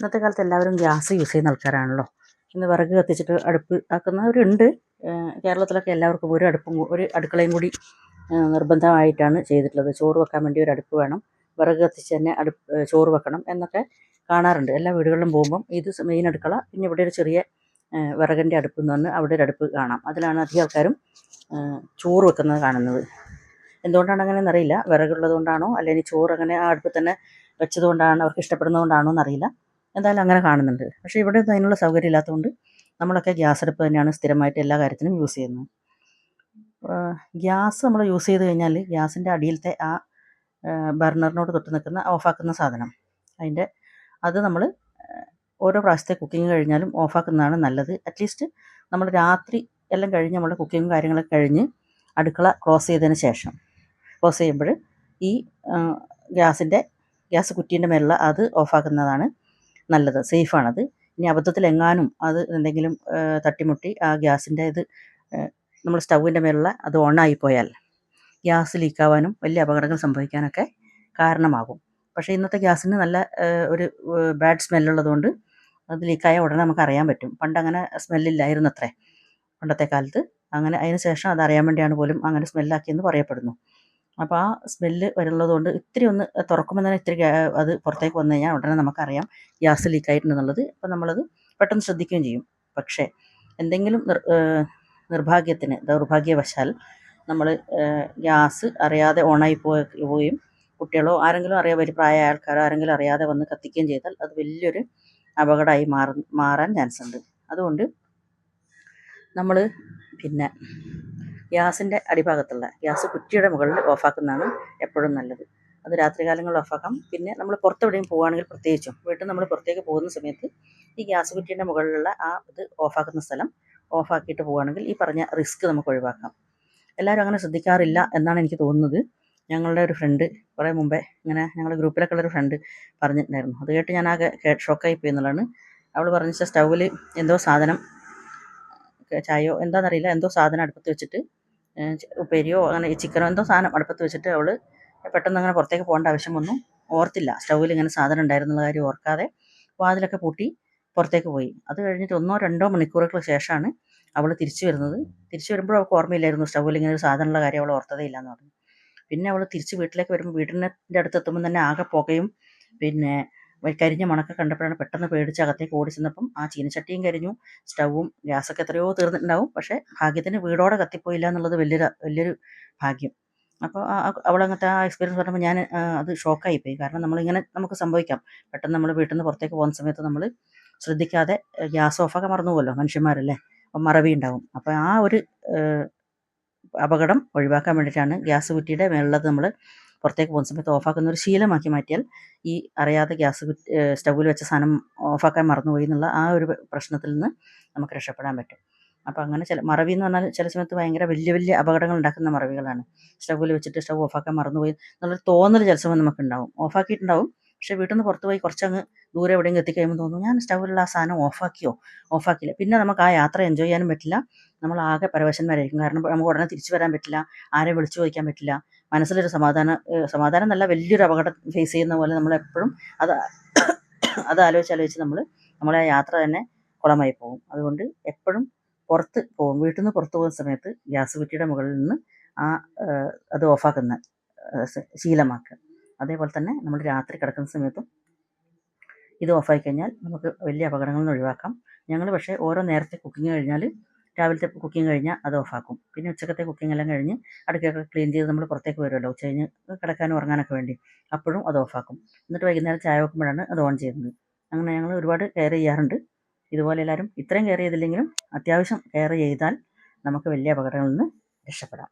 ഇന്നത്തെ കാലത്ത് എല്ലാവരും ഗ്യാസ് യൂസ് ചെയ്യുന്ന ആൾക്കാരാണല്ലോ. ഇന്ന് വിറക് കത്തിച്ചിട്ട് അടുപ്പ് ആക്കുന്നവരുണ്ട്. കേരളത്തിലൊക്കെ എല്ലാവർക്കും ഒരു അടുപ്പും ഒരു അടുക്കളയും കൂടി നിർബന്ധമായിട്ടാണ് ചെയ്തിട്ടുള്ളത്. ചോറ് വെക്കാൻ വേണ്ടി ഒരു അടുപ്പ് വേണം. വിറക് കത്തിച്ച് തന്നെ അടുപ്പ് ചോറ് വെക്കണം എന്നൊക്കെ കാണാറുണ്ട്. എല്ലാ വീടുകളിലും പോകുമ്പം ഇത് മെയിൻ അടുക്കള പിന്നെ ഇവിടെ ഒരു ചെറിയ വിറകിന്റെ അടുപ്പ് എന്ന് പറഞ്ഞ് അവിടെ ഒരു അടുപ്പ് കാണാം. അതിലാണ് അധികം ആൾക്കാരും ചോറ് വെക്കുന്നത് കാണുന്നത്. എന്തുകൊണ്ടാണ് അങ്ങനെ എന്നറിയില്ല വിറകുള്ളത് കൊണ്ടാണോ അല്ലെങ്കിൽ ചോറ് അങ്ങനെ ആ അടുപ്പിൽ തന്നെ വെച്ചതുകൊണ്ടാണ് അവർക്ക് ഇഷ്ടപ്പെടുന്നത് എന്നറിയില്ല. എന്തായാലും അങ്ങനെ കാണുന്നുണ്ട്. പക്ഷേ ഇവിടെ അതിനുള്ള സൗകര്യം ഇല്ലാത്തതുകൊണ്ട് നമ്മളൊക്കെ ഗ്യാസ് അടുപ്പ് തന്നെയാണ് സ്ഥിരമായിട്ട് എല്ലാ കാര്യത്തിനും യൂസ് ചെയ്യുന്നത്. ഗ്യാസ് നമ്മൾ യൂസ് ചെയ്ത് കഴിഞ്ഞാൽ ഗ്യാസിന്റെ അടിയിലത്തെ ആ ബർണറിനോട് തൊട്ട് നിൽക്കുന്ന ഓഫാക്കുന്ന സാധനം. അതിന്റെ അത് നമ്മൾ ഓരോ പ്രാവശ്യത്തെ കുക്കിംഗ് കഴിഞ്ഞാലും ഓഫാക്കുന്നതാണ് നല്ലത്. അറ്റ്ലീസ്റ്റ് നമ്മൾ രാത്രി എല്ലാം കഴിഞ്ഞ് നമ്മൾ കുക്കിങ്ങും കാര്യങ്ങളൊക്കെ കഴിഞ്ഞ് അടുക്കള ക്ലോസ് ചെയ്തതിന് ശേഷം ക്ലോസ് ചെയ്യുമ്പോൾ ഈ ഗ്യാസിന്റെ ഗ്യാസ് കുറ്റീന്റെ മേലുള്ള അത് ഓഫാക്കുന്നതാണ് നല്ലത് സേഫാണത്. ഇനി അബദ്ധത്തിൽ എങ്ങാനും അത് എന്തെങ്കിലും തട്ടിമുട്ടി ആ ഗ്യാസിന്റെ ഇത് നമ്മൾ സ്റ്റൗവിന്റെ മേലുള്ള അത് ഓണായി പോയാൽ ഗ്യാസ് ലീക്കാവാനും വലിയ അപകടങ്ങൾ സംഭവിക്കാനൊക്കെ കാരണമാകും. പക്ഷേ ഇന്നത്തെ ഗ്യാസിന് നല്ല ഒരു ബാഡ് സ്മെല്ലുള്ളതുകൊണ്ട് അത് ലീക്കായ ഉടനെ നമുക്ക് അറിയാൻ പറ്റും. പണ്ട് അങ്ങനെ സ്മെല്ലില്ലായിരുന്നു അത്രേ പണ്ടത്തെ കാലത്ത്. അങ്ങനെ അതിന് ശേഷം അത് അറിയാൻ വേണ്ടിയാണ് പോലും അങ്ങനെ സ്മെല്ലാക്കിയെന്ന് പറയപ്പെടുന്നു. അപ്പോൾ ആ സ്മെല്ല് വരുന്നത് കൊണ്ട് ഇത്തിരി ഒന്ന് തുറക്കുമ്പോൾ തന്നെ ഇത്തിരി അത് പുറത്തേക്ക് വന്നു കഴിഞ്ഞാൽ ഉടനെ നമുക്കറിയാം ഗ്യാസ് ലീക്ക് ആയിട്ടുണ്ടെന്നുള്ളത്. അപ്പോൾ നമ്മളത് പെട്ടെന്ന് ശ്രദ്ധിക്കുകയും ചെയ്യും. പക്ഷേ എന്തെങ്കിലും നിർ നിർഭാഗ്യത്തിന് ദൗർഭാഗ്യവശാൽ നമ്മൾ ഗ്യാസ് അറിയാതെ ഓണായി പോവുകയും കുട്ടികളോ ആരെങ്കിലും അറിയാതെ ഒരു പ്രായമായ ആൾക്കാരോ ആരെങ്കിലും അറിയാതെ വന്ന് കത്തിക്കുകയും ചെയ്താൽ അത് വലിയൊരു അപകടമായി മാറ മാറാൻ ചാൻസ് ഉണ്ട്. അതുകൊണ്ട് നമ്മൾ പിന്നെ ഗ്യാസിന്റെ അടിഭാഗത്തുള്ള ഗ്യാസ് കുറ്റിയുടെ മുകളിൽ ഓഫാക്കുന്നതാണ് എപ്പോഴും നല്ലത്. അത് രാത്രി കാലങ്ങളിൽ ഓഫാക്കാം. പിന്നെ നമ്മൾ പുറത്തെവിടെയും പോവുകയാണെങ്കിൽ പ്രത്യേകിച്ചും വീട്ടിൽ നമ്മൾ പുറത്തേക്ക് പോകുന്ന സമയത്ത് ഈ ഗ്യാസ് കുറ്റീന്റെ മുകളിലുള്ള ആ ഇത് ഓഫാക്കുന്ന സ്ഥലം ഓഫാക്കിയിട്ട് പോവുകയാണെങ്കിൽ ഈ പറഞ്ഞ റിസ്ക് നമുക്ക് ഒഴിവാക്കാം. എല്ലാവരും അങ്ങനെ ശ്രദ്ധിക്കാറില്ല എന്നാണ് എനിക്ക് തോന്നുന്നത്. ഞങ്ങളുടെ ഒരു ഫ്രണ്ട് കുറേ മുമ്പേ ഇങ്ങനെ ഞങ്ങളുടെ ഗ്രൂപ്പിലൊക്കെ ഉള്ളൊരു ഫ്രണ്ട് പറഞ്ഞിട്ടുണ്ടായിരുന്നു. അത് കേട്ട് ഞാൻ ആകെ ഷോക്കായി പോയി എന്നുള്ളതാണ്. അവൾ പറഞ്ഞ സ്റ്റൗവിൽ എന്തോ സാധനം ചായയോ എന്താണെന്നറിയില്ല എന്തോ സാധനം അടുപ്പത്ത് വെച്ചിട്ട് ഉപ്പേരിയോ അങ്ങനെ ചിക്കനോ എന്തോ സാധനം അടുപ്പത്ത് വെച്ചിട്ട് അവൾ പെട്ടെന്ന് അങ്ങനെ പുറത്തേക്ക് പോകേണ്ട ആവശ്യം വന്നു. ഓർത്തില്ല. സ്റ്റൗവിൽ ഇങ്ങനെ സാധനം ഉണ്ടായിരുന്നുള്ള കാര്യം ഓർക്കാതെ വാതിലൊക്കെ പൂട്ടി പുറത്തേക്ക് പോയി. അത് കഴിഞ്ഞിട്ട് ഒന്നോ രണ്ടോ മണിക്കൂറുകൾക്ക് ശേഷമാണ് അവൾ തിരിച്ചു വരുന്നത്. തിരിച്ചു വരുമ്പോൾ അവൾക്ക് ഓർമ്മയില്ലായിരുന്നു സ്റ്റൗവിൽ ഇങ്ങനെ ഒരു സാധനമുള്ള കാര്യം അവൾ ഓർത്തതേ ഇല്ല എന്ന് പറഞ്ഞു. പിന്നെ അവൾ തിരിച്ച് വീട്ടിലേക്ക് വരുമ്പോൾ വീടിന്റെ അടുത്തെത്തുമ്പോൾ തന്നെ ആകെ പുകയും പിന്നെ കരിഞ്ഞ മണക്കെ കണ്ടപ്പോഴാണ് പെട്ടെന്ന് പേടിച്ച് അകത്തേക്ക് ഓടി ചെന്നപ്പം ആ ചീനച്ചട്ടിയും കരിഞ്ഞു. സ്റ്റൗവും ഗ്യാസൊക്കെ എത്രയോ തീർന്നിട്ടുണ്ടാവും. പക്ഷേ ഭാഗ്യത്തിന് വീടോടെ കത്തിപ്പോയില്ല എന്നുള്ളത് വലിയൊരു വലിയൊരു ഭാഗ്യം. അപ്പോൾ അവളങ്ങനത്തെ ആ എക്സ്പീരിയൻസ് പറഞ്ഞപ്പോൾ ഞാൻ അത് ഷോക്കായിപ്പോയി. കാരണം നമ്മളിങ്ങനെ നമുക്ക് സംഭവിക്കാം. പെട്ടെന്ന് നമ്മൾ വീട്ടിൽ നിന്ന് പുറത്തേക്ക് പോകുന്ന സമയത്ത് നമ്മൾ ശ്രദ്ധിക്കാതെ ഗ്യാസ് ഓഫൊക്കെ മറന്നു പോകുമല്ലോ മനുഷ്യന്മാരല്ലേ? അപ്പം മറവി ഉണ്ടാവും. അപ്പോൾ ആ ഒരു അപകടം ഒഴിവാക്കാൻ വേണ്ടിയിട്ടാണ് ഗ്യാസ് കുറ്റിയുടെ മേലുള്ളത് നമ്മൾ പുറത്തേക്ക് പോകുന്ന സമയത്ത് ഓഫാക്കുന്ന ഒരു ശീലമാക്കി മാറ്റിയാൽ ഈ അറിയാതെ ഗ്യാസ് സ്റ്റൗവിൽ വെച്ച സാധനം ഓഫാക്കാൻ മറന്നുപോയി എന്നുള്ള ആ ഒരു പ്രശ്നത്തിൽ നിന്ന് നമുക്ക് രക്ഷപ്പെടാൻ പറ്റും. അപ്പോൾ അങ്ങനെ ചില മറവി എന്ന് പറഞ്ഞാൽ ചില സമയത്ത് ഭയങ്കര വലിയ വലിയ അപകടങ്ങൾ ഉണ്ടാക്കുന്ന മറവികളാണ്. സ്റ്റൗവിൽ വെച്ചിട്ട് സ്റ്റൗ ഓഫാക്കാൻ മറന്നുപോയി എന്നുള്ളൊരു തോന്നൽ ചില സമയം നമുക്കുണ്ടാവും. ഓഫാക്കിയിട്ടുണ്ടാവും പക്ഷേ വീട്ടിൽ നിന്ന് പുറത്ത് പോയി കുറച്ചങ്ങ് ദൂരെ എവിടെയെങ്കിലും എത്തിക്കഴിയുമ്പോൾ തോന്നും ഞാൻ സ്റ്റൗവിലുള്ള ആ സാധനം ഓഫാക്കിയോ? ഓഫാക്കില്ല പിന്നെ നമുക്ക് ആ യാത്ര എൻജോയ് ചെയ്യാനും പറ്റില്ല. നമ്മൾ ആകെ പരവശന്മാരായിരിക്കും. കാരണം നമുക്ക് ഉടനെ തിരിച്ചു വരാൻ പറ്റില്ല ആരെ വിളിച്ചു ചോദിക്കാൻ പറ്റില്ല. മനസ്സിലൊരു സമാധാനം സമാധാനം നല്ല വലിയൊരു അപകടം ഫേസ് ചെയ്യുന്ന പോലെ നമ്മളെപ്പോഴും അത് അത് ആലോചിച്ച് ആലോചിച്ച് നമ്മൾ നമ്മളെ യാത്ര തന്നെ കുളമായി പോകും. അതുകൊണ്ട് എപ്പോഴും പുറത്ത് പോകും. വീട്ടിൽ നിന്ന് പുറത്ത് പോകുന്ന സമയത്ത് ഗ്യാസ് കുറ്റിയുടെ മുകളിൽ നിന്ന് ആ അത് ഓഫാക്കുന്ന ശീലമാക്കുക. അതേപോലെ തന്നെ നമ്മൾ രാത്രി കിടക്കുന്ന സമയത്തും ഇത് ഓഫായി കഴിഞ്ഞാൽ നമുക്ക് വലിയ അപകടങ്ങളിൽ നിന്ന് ഒഴിവാക്കാം. ഞങ്ങൾ പക്ഷേ ഓരോ നേരത്തെ കുക്കിംഗ് കഴിഞ്ഞാൽ രാവിലത്തെ കുക്കിംഗ് കഴിഞ്ഞാൽ അത് ഓഫാക്കും പിന്നെ ഉച്ചക്കത്തെ കുക്കിംഗ് എല്ലാം കഴിഞ്ഞ് അടുക്കൊക്കെ ക്ലീൻ ചെയ്ത് നമ്മൾ പുറത്തേക്ക് വരുമല്ലോ ഉച്ച കഴിഞ്ഞ് കിടക്കാനും ഉറങ്ങാനൊക്കെ വേണ്ടി. അപ്പോഴും അത് ഓഫാക്കും എന്നിട്ട് വൈകുന്നേരം ചായ വെക്കുമ്പോഴാണ് അത് ഓൺ ചെയ്യുന്നത്. അങ്ങനെ ഞങ്ങൾ ഒരുപാട് കെയർ ചെയ്യാറുണ്ട്. ഇതുപോലെ എല്ലാവരും ഇത്രയും കെയർ ചെയ്തില്ലെങ്കിലും അത്യാവശ്യം കെയർ ചെയ്താൽ നമുക്ക് വലിയ അപകടങ്ങളിൽ നിന്ന് രക്ഷപ്പെടാം.